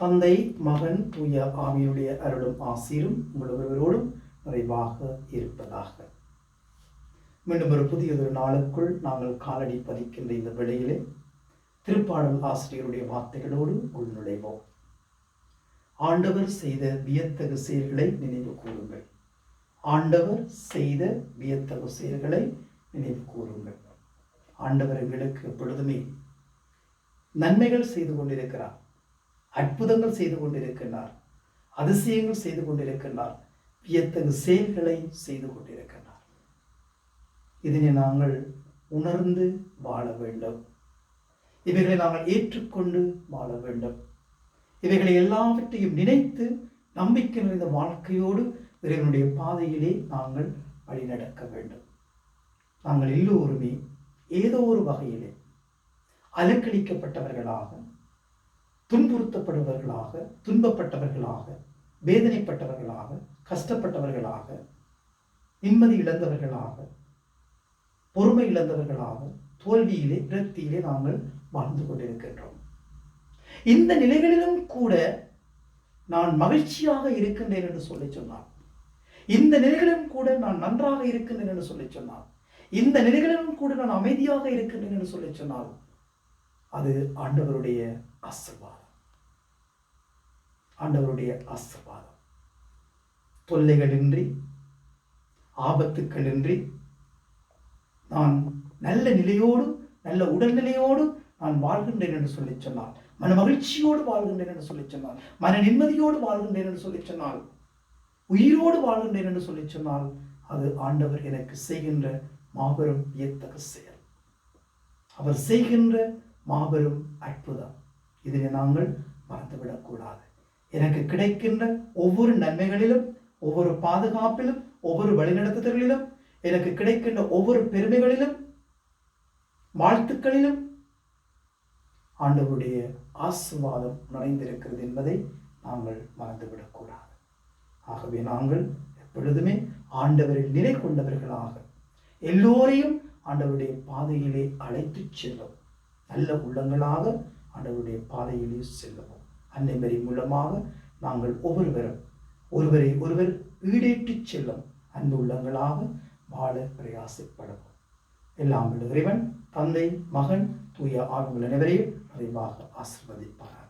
தந்தை மகன் தூய ஆவியுடைய அருளும் ஆசீரும் உங்கள் ஒருவரோடும் நிறைவாக இருப்பதாக. மீண்டும் ஒரு புதியதொரு நாளுக்குள் நாங்கள் காலடி பதிக்கின்ற இந்த வேளையிலே திருப்பாடல் ஆசிரியருடைய வார்த்தைகளோடு உள்நுழைவோம் ஆண்டவர் செய்த வியத்தகு செயல்களை நினைவு கூறுங்கள். ஆண்டவர் செய்த வியத்தகு செயல்களை நினைவு கூறுங்கள். ஆண்டவர் எங்களுக்கு எப்பொழுதுமே நன்மைகள் செய்து கொண்டிருக்கிறார். அற்புதங்கள் செய்து கொண்டிருக்கின்றார். அதிசயங்கள் செய்து கொண்டிருக்கின்றார். வியத்தகு செயல்களை செய்து கொண்டிருக்கின்றார். இதனை நாங்கள் உணர்ந்து வாழ வேண்டும். இவைகளை நாங்கள் ஏற்றுக்கொண்டு வாழ வேண்டும். இவைகளை எல்லாவற்றையும் நினைத்து நம்பிக்கை நிறைந்த வாழ்க்கையோடு இறைவனுடைய பாதையிலே நாங்கள் வழிநடக்க வேண்டும். நாங்கள் எல்லோருமே ஏதோ ஒரு வகையிலே அலக்களிக்கப்பட்டவர்களாக துன்புறுத்தப்படுபவர்களாக துன்பப்பட்டவர்களாக வேதனைப்பட்டவர்களாக கஷ்டப்பட்டவர்களாக நிம்மதி இழந்தவர்களாக பொறுமை இழந்தவர்களாக தோல்வியிலே விரக்தியிலே நாங்கள் வாழ்ந்து கொண்டிருக்கின்றோம். இந்த நிலைகளிலும் கூட நான் மகிழ்ச்சியாக இருக்கின்றேன் என்று சொல்லி சொன்னார். இந்த நிலைகளிலும் கூட நான் நன்றாக இருக்கின்றேன் என்று சொல்லி சொன்னார். இந்த நிலைகளிலும் கூட நான் அமைதியாக இருக்கின்றேன் என்று சொல்லி சொன்னால் அது ஆண்டவருடைய ஆசிர்வாதம். ஆண்டவருடைய ஆசிர்வாதம். தொல்லைகளின்றி ஆபத்துக்களின்றி நான் நல்ல நிலையோடு நல்ல உடல்நிலையோடு நான் வாழ்கின்றேன் என்று சொல்லி சொன்னால் மன மகிழ்ச்சியோடு வாழ்கின்றேன் என்று சொல்லி சொன்னால் மன நிம்மதியோடு வாழ்கின்றேன் என்று சொல்லி சொன்னால் உயிரோடு வாழ்கின்றேன் என்று சொல்லி சொன்னால் அது ஆண்டவர் எனக்கு செய்கின்ற மாபெரும் வியத்தக செயல். அவர் செய்கின்ற மாபெரும் அற்புதம். இதனை நாங்கள் மறந்துவிடக்கூடாது. எனக்கு கிடைக்கின்ற ஒவ்வொரு நன்மைகளிலும் ஒவ்வொரு பாதுகாப்பிலும் ஒவ்வொரு வழிநடத்துதல்களிலும் எனக்கு கிடைக்கின்ற ஒவ்வொரு பெருமைகளிலும் வாழ்த்துக்களிலும் ஆண்டவருடைய ஆசிர்வாதம் நிறைந்திருக்கிறது என்பதை நாங்கள் மறந்துவிடக்கூடாது. ஆகவே நாங்கள் எப்பொழுதுமே ஆண்டவரில் நிலை கொண்டவர்களாக எல்லோரையும் ஆண்டவருடைய பாதையிலே அழைத்துச் செல்லும். நல்ல உள்ளங்களாக ஆண்டவருடைய பாதையிலே செல்லவும். அன்னைமரி மூலமாக நாங்கள் ஒவ்வொருவரும் ஒருவரை ஒருவர் ஈடேற்றிச் செல்லும் அன்பு உள்ளங்களாக வாழ பிரயாசப்படவும். எல்லாம் இறைவன் தந்தை மகன் தூய ஆர்வங்கள் அனைவரையும் நிறைவாக ஆசிர்வதிப்பார்